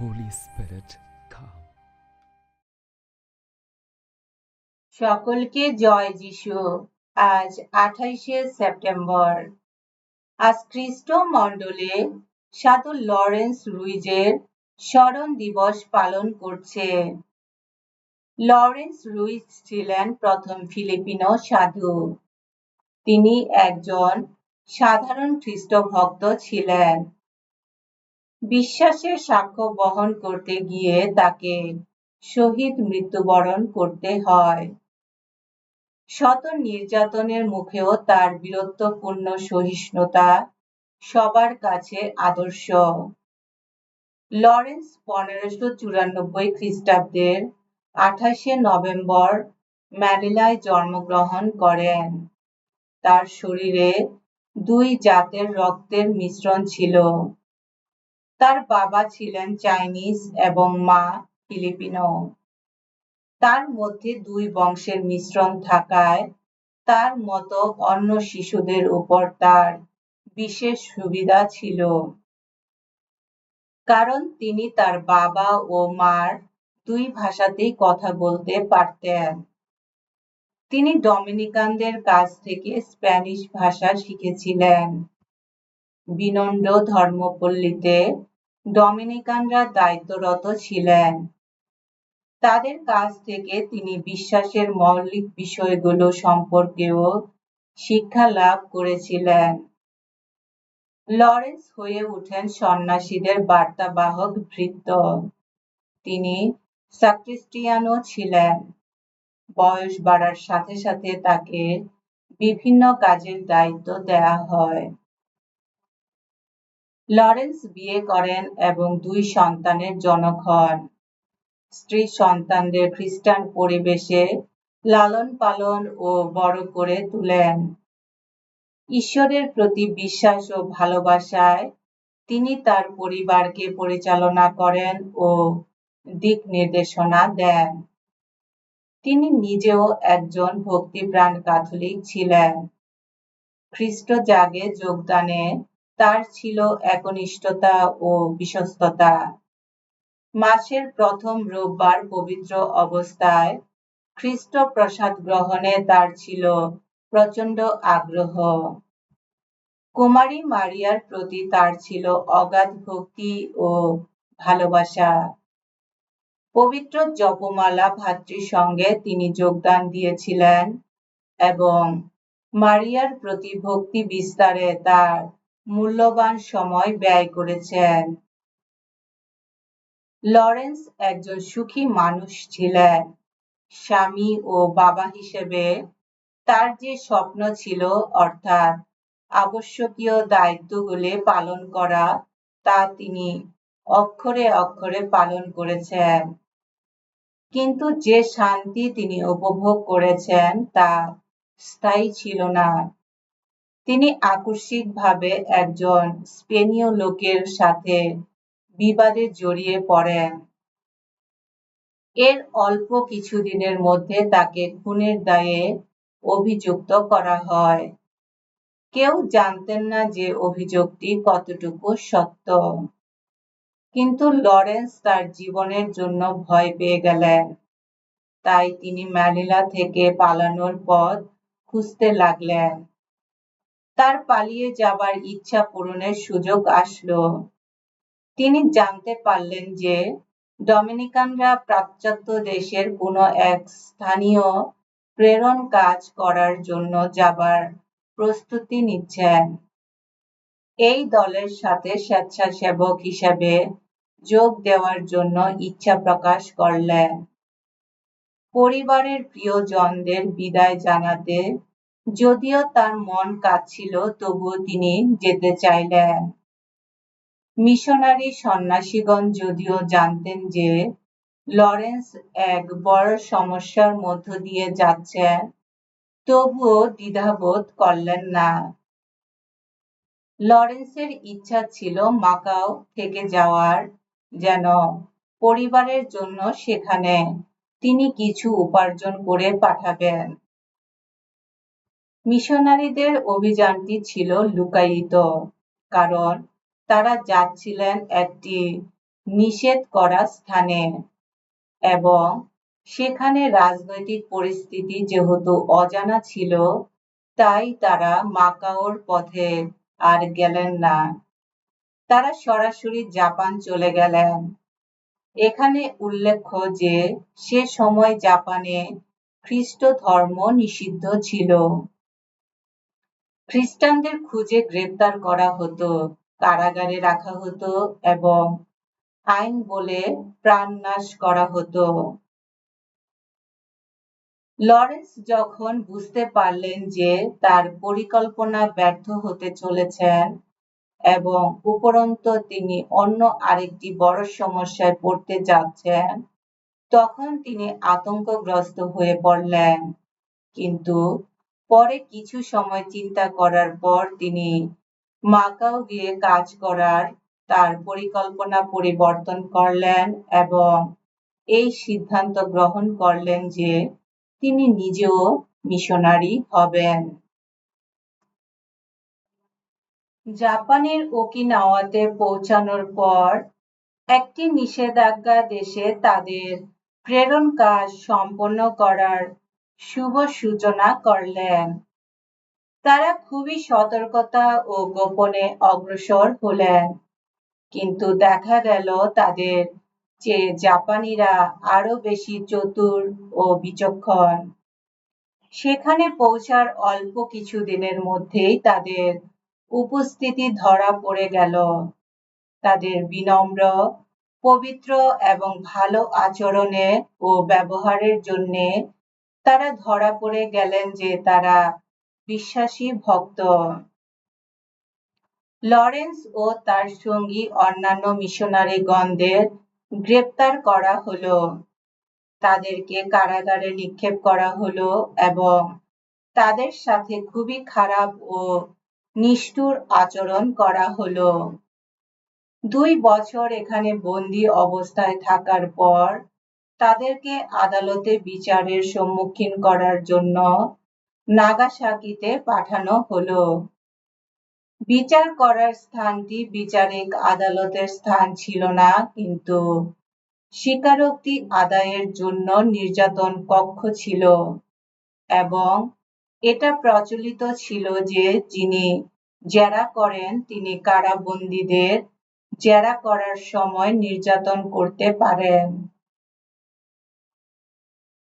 Holy Spirit, come. সকলকে জয় যিশু। আজ আঠাইশে সেপ্টেম্বর। আজ খ্রিস্ট মণ্ডলে সাধু লরেন্স রুইজের স্মরণ দিবস পালন করছে। লরেন্স রুইজ ছিলেন প্রথম ফিলিপিনো সাধু। তিনি একজন সাধারণ খ্রিস্ট ভক্ত ছিলেন। বিশ্বাসের সাক্ষ্য বহন করতে গিয়ে তাকে শহীদ মৃত্যুবরণ করতে হয়। শত নির্যাতনের মুখেও তার বীরত্বপূর্ণ সহিষ্ণুতা সবার কাছে আদর্শ। লরেন্স পনেরোশো চুরানব্বই খ্রিস্টাব্দের আঠাশে নভেম্বর ম্যানিলায় জন্মগ্রহণ করেন। তার শরীরে দুই জাতের রক্তের মিশ্রণ ছিল। তার বাবা ছিলেন চাইনিজ এবং মা ফিলিপিনো। তার মধ্যে দুই বংশের মিশ্রণ থাকায় তার মতো অন্য শিশুদের উপর তার বিশেষ সুবিধা ছিল। কারণ তিনি তার বাবা ও মার দুই ভাষাতেই কথা বলতে পারতেন। তিনি ডমিনিকানদের কাছ থেকে স্প্যানিশ ভাষা শিখেছিলেন। বিনন্দ ধর্মপল্লীতে ডমিনিকানরা দায়িত্বরত ছিলেন। তাদের কাছ থেকে তিনি বিশ্বাসের মৌলিক বিষয়গুলো সম্পর্কেও শিক্ষা লাভ করেছিলেন। লরেন্স হয়ে ওঠেন সন্ন্যাসীদের বার্তাবাহক ভৃত্য। তিনি সাক্রিস্টিয়ানও ছিলেন। বয়স বাড়ার সাথে সাথে তাকে বিভিন্ন কাজের দায়িত্ব দেয়া হয়। লরেন্স বিয়ে করেন এবং দুই সন্তানের জনক হন। স্ত্রী সন্তানদের খ্রিস্টান পরিবেশে লালন পালন ও বড় করে তুলেন। ঈশ্বরের প্রতি বিশ্বাস ও ভালোবাসায় তিনি তার পরিবারকে পরিচালনা করেন ও দিক নির্দেশনা দেন। তিনি নিজেও একজন ভক্তিপ্রাণ ক্যাথলিক ছিলেন। খ্রিস্ট জাগে যোগদানে তার ছিল একনিষ্ঠতা ও বিশ্বস্ততা। মাসের প্রথম রোববার পবিত্র অবস্থায় খ্রিস্ট প্রসাদ গ্রহণে তার ছিল প্রচণ্ড আগ্রহ। কুমারী মারিয়ার প্রতি তার ছিল অগাধ ভক্তি ও ভালোবাসা। পবিত্র জপমালা ভাতৃর সঙ্গে তিনি যোগদান দিয়েছিলেন এবং মারিয়ার প্রতি ভক্তি বিস্তারে তার মূল্যবান সময় ব্যয় করেছেন। লরেন্স একজন সুখী মানুষ ছিলেন। স্বামী ও বাবা হিসেবে তার যে স্বপ্ন ছিল, অর্থাৎ আবশ্যকীয় দায়িত্বগুলি পালন করা, তা তিনি অক্ষরে অক্ষরে পালন করেছেন। কিন্তু যে শান্তি তিনি উপভোগ করেছেন, তা স্থায়ী ছিল না। তিনি আকস্মিকভাবে একজন স্পেনীয় লোকের সাথে বিবাদে জড়িয়ে পড়েন। এর অল্প কিছুদিনের মধ্যে তাকে খুনের দায়ে অভিযুক্ত করা হয়। কেউ জানতেন না যে অভিযোগটি কতটুকু সত্য। কিন্তু লরেন্স তার জীবনের জন্য ভয় পেয়ে গেলেন। তাই তিনি ম্যানিলা থেকে পালানোর পথ খুঁজতে লাগলেন। তার পালিয়ে যাবার ইচ্ছা পূরণের সুযোগ আসলো। তিনি জানতে পারলেন যে, ডমিনিকানরা পাশ্চাত্য দেশের কোনো এক স্থানীয় প্রেরণ কাজ করার জন্য যাবার প্রস্তুতি নিচ্ছেন। এই দলের সাথে স্বেচ্ছাসেবক হিসেবে যোগ দেওয়ার জন্য ইচ্ছা প্রকাশ করলেন। পরিবারের প্রিয়জনদের বিদায় জানাতে যদিও তার মন কাঁদছিল, তবুও তিনি যেতে চাইলেন। মিশনারি সন্ন্যাসীগণ যদিও জানতেন যে লরেন্স এক বড় সমস্যার মধ্য দিয়ে যাচ্ছেন তবুও দ্বিধাবোধ করলেন না। লরেন্সের ইচ্ছা ছিল মাকাও থেকে যাওয়ার, যেন পরিবারের জন্য সেখানে তিনি কিছু উপার্জন করে পাঠাবেন। মিশনারিদের অভিযানটি ছিল লুকায়িত, কারণ তারা যাচ্ছিলেন একটি নিষেধ করা স্থানে এবং সেখানে রাজনৈতিক পরিস্থিতি যেহেতু অজানা ছিল, তাই তারা মাকাওর পথে আর গেলেন না। তারা সরাসরি জাপান চলে গেলেন। এখানে উল্লেখ্য যে, সে সময় জাপানে খ্রিস্ট ধর্ম নিষিদ্ধ ছিল। খ্রিস্টানদের খুঁজে গ্রেপ্তার করা হতো, কারাগারে রাখা হতো এবং আইন বলে প্রাণনাশ করা হতো। লরেন্স যখন বুঝতে পারলেন যে তার পরিকল্পনা ব্যর্থ হতে চলেছেন এবং উপরন্ত তিনি অন্য আরেকটি বড় সমস্যায় পড়তে যাচ্ছেন, তখন তিনি আতঙ্কগ্রস্ত হয়ে পড়লেন। কিন্তু পরে কিছু সময় চিন্তা করার পর তিনি মাকাও গিয়ে কাজ করার তার পরিকল্পনা পরিবর্তন করলেন এবং এই সিদ্ধান্ত গ্রহণ করলেন যে তিনি নিজেও মিশনারি হবেন। জাপানের ওকিনাওয়াতে পৌঁছানোর পর একটি নিষেধাজ্ঞা দেশে তাদের প্রেরণ কাজ সম্পন্ন করার শুভ সূচনা করলেন। তারা খুবই সতর্কতা ও গোপনে অগ্রসর হলেন। কিন্তু দেখা গেল তাদের যে জাপানিরা আরও বেশি চতুর ও বিচক্ষণ। সেখানে পৌঁছার অল্প কিছু দিনের মধ্যেই তাদের উপস্থিতি ধরা পড়ে গেল। তাদের বিনম্র, পবিত্র এবং ভালো আচরণে ও ব্যবহারের জন্য তারা ধরা পড়ে গেলেন যে তারা বিশ্বাসী ভক্ত। লরেন্স ও তার সঙ্গী অন্যান্য মিশনারিগণদের গ্রেপ্তার করা হলো। তাদেরকে কারাগারে নিক্ষেপ করা হলো এবং তাদের সাথে খুবই খারাপ ও নিষ্ঠুর আচরণ করা হলো। দুই বছর এখানে বন্দি অবস্থায় থাকার পর তাদেরকে আদালতে বিচারের সম্মুখীন করার জন্য নাগাসাকিতে পাঠানো হলো। বিচার করার স্থানটি বিচারিক আদালতের স্থান ছিল না, কিন্তু স্বীকারোক্তি আদায়ের জন্য নির্যাতন কক্ষ ছিল এবং এটা প্রচলিত ছিল যে যিনি জেরা করেন, তিনি কারাবন্দীদের জেরা করার সময় নির্যাতন করতে পারেন।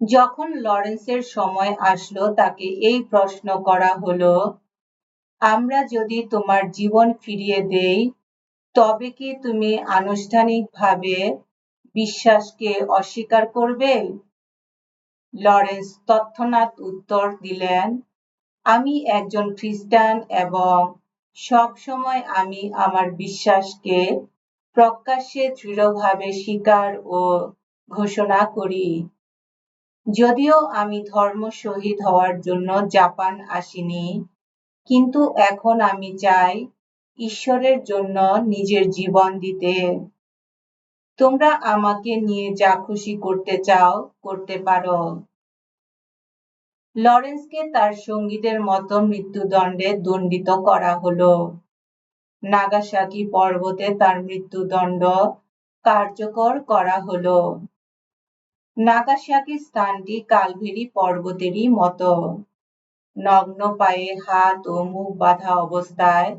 যখন লরেন্সের সময় আসলো, তাকে এই প্রশ্ন করা হলো, আমরা যদি তোমার জীবন ফিরিয়ে দেই, তবে কি তুমি আনুষ্ঠানিকভাবে বিশ্বাসকে অস্বীকার করবে? লরেন্স তৎক্ষণাৎ উত্তর দিলেন, আমি একজন খ্রিস্টান এবং সব সময় আমি আমার বিশ্বাসকে প্রকাশ্যে দৃঢ়ভাবে স্বীকার ও ঘোষণা করি। যদিও আমি ধর্ম শহীদ হওয়ার জন্য জাপান আসিনি, কিন্তু এখন আমি চাই ঈশ্বরের জন্য নিজের জীবন দিতে। তোমরা আমাকে নিয়ে যা খুশি করতে চাও, করতে পারো। লরেন্সকে তার সঙ্গীদের মতো মৃত্যুদণ্ডে দণ্ডিত করা হলো। নাগাসাকি পর্বতে তার মৃত্যুদণ্ড কার্যকর করা হলো। নাগাসাকি স্থানটি কালভেরি পর্বতেরই মতো। নগ্ন পায়ে হাত ও মুখ বাঁধা অবস্থায়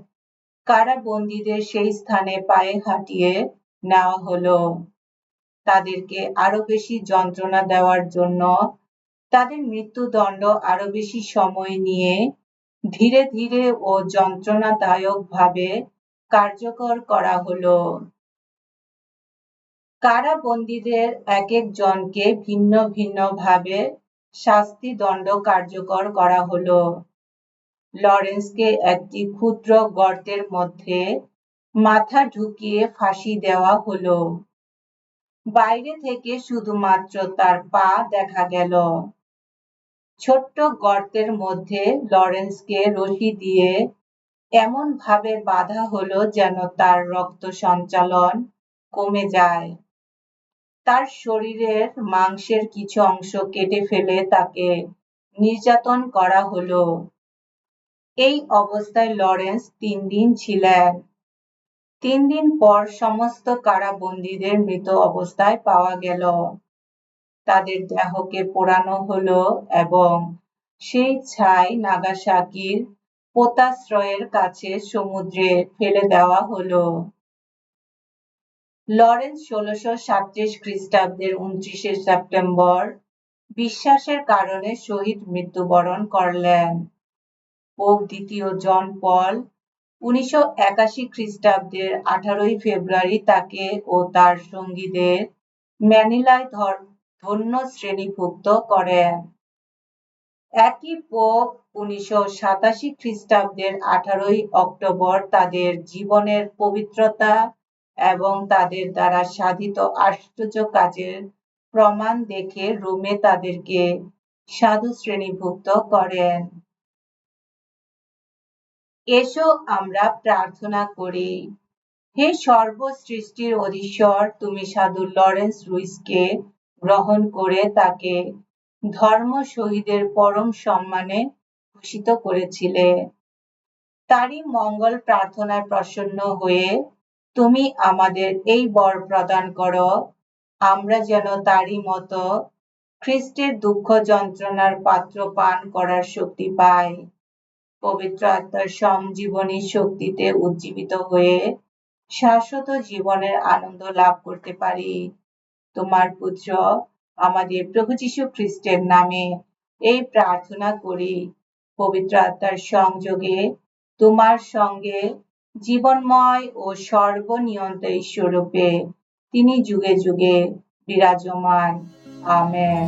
কারাবন্দীদের সেই স্থানে পায়ে হাঁটিয়ে নেওয়া হলো। তাদেরকে আরও বেশি যন্ত্রণা দেওয়ার জন্য তাদের মৃত্যুদণ্ড আরও বেশি সময় নিয়ে ধীরে ধীরে ও যন্ত্রণাদায়ক ভাবে কার্যকর করা হলো। কারাবন্দীদের এক একজনকে ভিন্ন ভিন্ন ভাবে শাস্তি দণ্ড কার্যকর করা হলো। লরেন্সকে একটি ক্ষুদ্র গর্তের মধ্যে মাথা ঢুকিয়ে ফাঁসি দেওয়া হলো। বাইরে থেকে শুধুমাত্র তার পা দেখা গেল। ছোট্ট গর্তের মধ্যে লরেন্সকে রশি দিয়ে এমন ভাবে বাঁধা হলো যেন তার রক্ত সঞ্চালন কমে যায়। তার শরীরের মাংসের কিছু অংশ কেটে ফেলে তাকে নির্যাতন করা হলো। এই অবস্থায় লরেন্স তিন দিন ছিলেন। তিন দিন পর সমস্ত কারাবন্দীদের মৃত অবস্থায় পাওয়া গেল। তাদের দেহকে পোড়ানো হলো এবং সেই ছাই নাগাসাকির পোতাশ্রয়ের কাছে সমুদ্রে ফেলে দেওয়া হলো। লরেন্স ষোলশো সাতত্রিশ খ্রিস্টাব্দের উনত্রিশে সেপ্টেম্বর বিশ্বাসের কারণে শহীদ মৃত্যুবরণ করলেন। পোপ দ্বিতীয় জন পল উনিশশো একাশি খ্রিস্টাব্দের আঠারোই ফেব্রুয়ারি তাকে ও তার সঙ্গীদের ম্যানিলায় ধন্য শ্রেণীভুক্ত করেন। একই পোপ উনিশশো সাতাশি খ্রিস্টাব্দের আঠারোই অক্টোবর তাদের জীবনের পবিত্রতা এবং তাদের দ্বারা সাধিত আশ্চর্য কাজের প্রমাণ দেখে রোমে তাদেরকে সাধু শ্রেণীভুক্ত করেন। এসো আমরা প্রার্থনা করি, হে সর্বসৃষ্টির অধীশ্বর, তুমি সাধু লরেন্স রুইসকে গ্রহণ করে তাকে ধর্ম শহীদের পরম সম্মানে ভূষিত করেছিলে। তারই মঙ্গল প্রার্থনায় প্রসন্ন হয়ে তুমি আমাদের এই বর প্রদান করো, আমরা যেন তারই মতো খ্রিস্টের দুঃখ যন্ত্রণার পাত্র পান করার শক্তি পাই। পবিত্র আত্মার সমজীবনী শক্তিতে উজ্জীবিত হয়ে শাশ্বত জীবনের আনন্দ লাভ করতে পারি। তোমার পুত্র আমাদের প্রভু যীশু খ্রিস্টের নামে এই প্রার্থনা করি। পবিত্র আত্মার সংযোগে তোমার সঙ্গে জীবনময় ও সর্বনিয়ন্ত ঈশ্বরূপে তিনি যুগে যুগে বিরাজমান। আমেন।